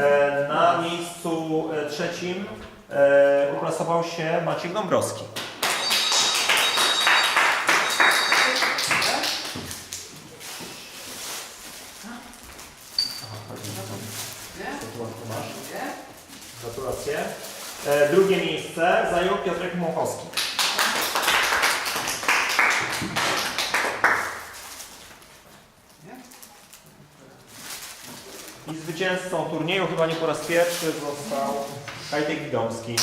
E, Na miejscu e, trzecim e, uplasował się Maciek Dąbrowski. Gratulacje. Drugie miejsce zajął Piotrek Mochowski. I zwycięzcą turnieju, chyba nie po raz pierwszy, został Kajtek Widomski.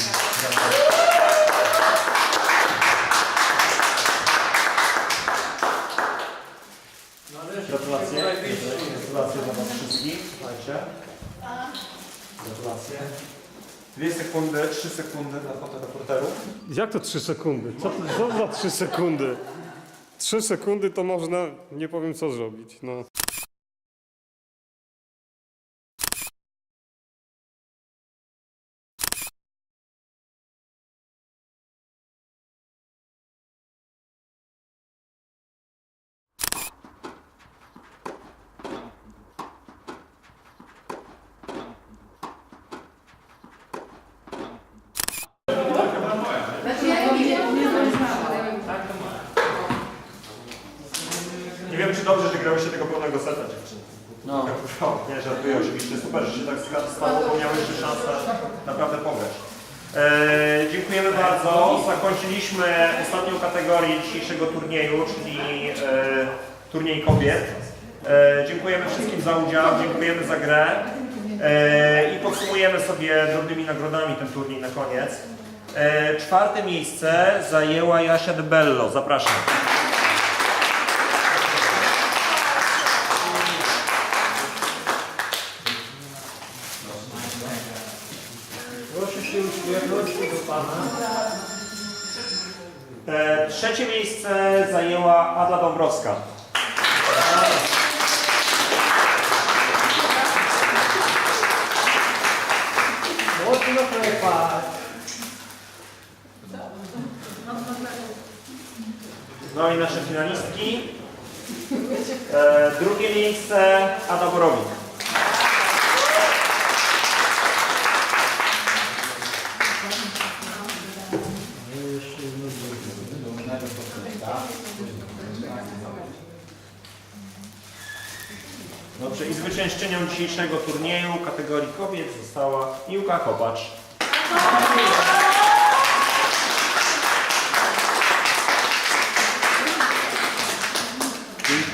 Gratulacje. Gratulacje dla Was wszystkich. Słuchajcie. Gratulacje. Dwie sekundy, trzy sekundy dla fotoreporterów. Jak to 3 sekundy? Co, to- za 3 sekundy? 3 sekundy to można, nie powiem co zrobić. No. Nie wiem, czy dobrze, że grały się tego pełnego seta dziewczyny. No. Nie, żartuję oczywiście. Super, że się tak sta- stało, bo miałeś jeszcze szansę naprawdę pograć. E, dziękujemy bardzo. Zakończyliśmy ostatnią kategorię dzisiejszego turnieju, czyli e, turniej kobiet. E, dziękujemy wszystkim za udział, dziękujemy za grę e, i podsumujemy sobie drobnymi nagrodami ten turniej na koniec. E, czwarte miejsce zajęła Jasia De Bello. Zapraszam. Się do Pana. E, trzecie miejsce zajęła Ada Dąbrowska. No i nasze finalistki. E, drugie miejsce Ada Borowik. Dobrze, i zwyciężczynią dzisiejszego turnieju kategorii kobiet została Miłka Kopacz.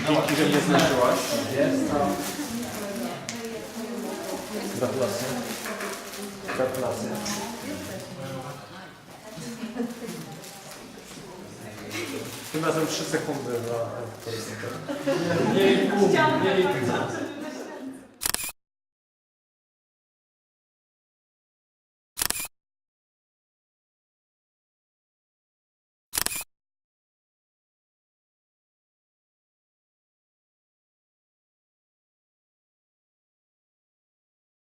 Dzięki, że mnie znalazłaś. Gratulacje. Gratulacje. Razem 3 sekundy na Mniej pół, mniej pół.